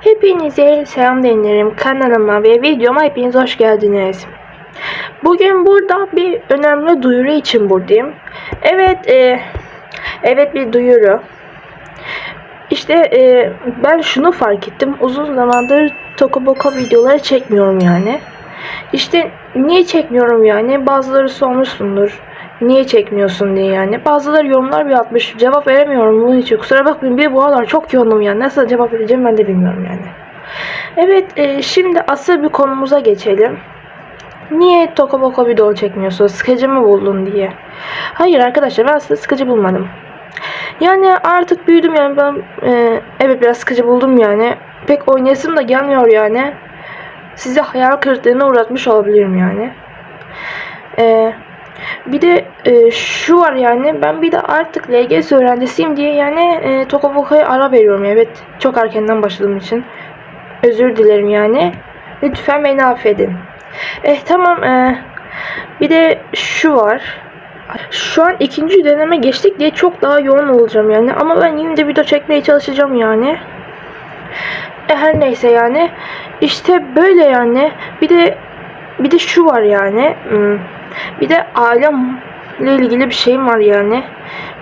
Hepinize selam dinlerim kanalıma ve videoma hepiniz hoş geldiniz. Bugün burada bir önemli duyuru için buradayım. Evet, e, evet bir duyuru. İşte e, ben şunu fark ettim. Uzun zamandır Tokoboko videoları çekmiyorum yani. İşte niye çekmiyorum yani? Bazıları sormuşsundur. Niye çekmiyorsun diye yani. Bazıları yorumlar bir atmış. Cevap veremiyorum bunun için. Kusura bakmayın bir bu aralar çok yoğunum yani. Nasıl cevap vereceğim ben de bilmiyorum yani. Evet e, şimdi asıl bir konumuza geçelim. Niye Tokoboko video çekmiyorsun? Sıkıcı mı buldun diye. Hayır arkadaşlar ben size sıkıcı bulmadım. Yani artık büyüdüm yani ben e, evet biraz sıkıcı buldum yani. Pek oynayasım da gelmiyor yani. Size hayal kırıklığına uğratmış olabilirim yani. E, bir de e, şu var yani ben bir de artık LGS öğrencisiyim diye yani e, Tokoboko'ya ara veriyorum evet çok erkenden başladığım için. Özür dilerim yani. Lütfen beni affedin. Eh tamam eh, bir de şu var. Şu an ikinci deneme geçtik diye çok daha yoğun olacağım yani. Ama ben yine de video çekmeye çalışacağım yani. E, her neyse yani. İşte böyle yani. Bir de bir de şu var yani. Hmm, Bir de ailemle ilgili bir şeyim var yani.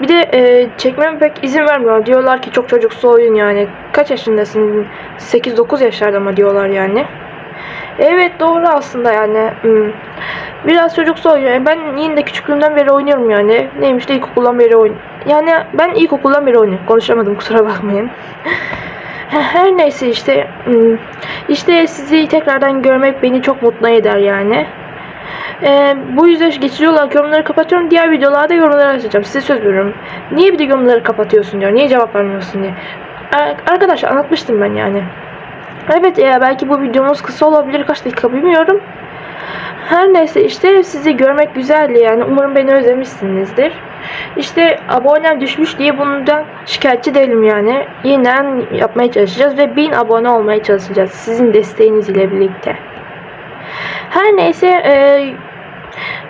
Bir de e, çekmeme pek izin vermiyor. Diyorlar ki çok çocuksu oyun yani. Kaç yaşındasın? 8-9 yaşlarda mı diyorlar yani. Evet doğru aslında yani. Biraz çocuksu oynuyor. Yani Ben yine de küçüklüğümden beri oynuyorum yani. Neymiş de ilkokuldan beri oyun. Yani ben ilkokuldan beri oynuyorum. Konuşamadım kusura bakmayın. Her neyse işte. hmm, İşte sizi tekrardan görmek beni çok mutlu eder yani. Ee, bu yüzden geçici olarak yorumları kapatıyorum. Diğer videolarda yorumları açacağım. Size söz veriyorum. Niye bir de yorumları kapatıyorsun diyor. Niye cevap vermiyorsun diye. Arkadaşlar anlatmıştım ben yani. Evet ya belki bu videomuz kısa olabilir. Kaç dakika bilmiyorum. Her neyse işte sizi görmek güzeldi yani. Umarım beni özlemişsinizdir. İşte abonem düşmüş diye bundan şikayetçi değilim yani. Yeniden yapmaya çalışacağız ve 1000 abone olmaya çalışacağız. Sizin desteğiniz ile birlikte. Her neyse e,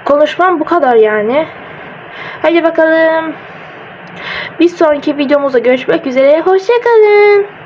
konuşmam bu kadar yani. Hadi bakalım. Bir sonraki videomuzda görüşmek üzere. Hoşçakalın.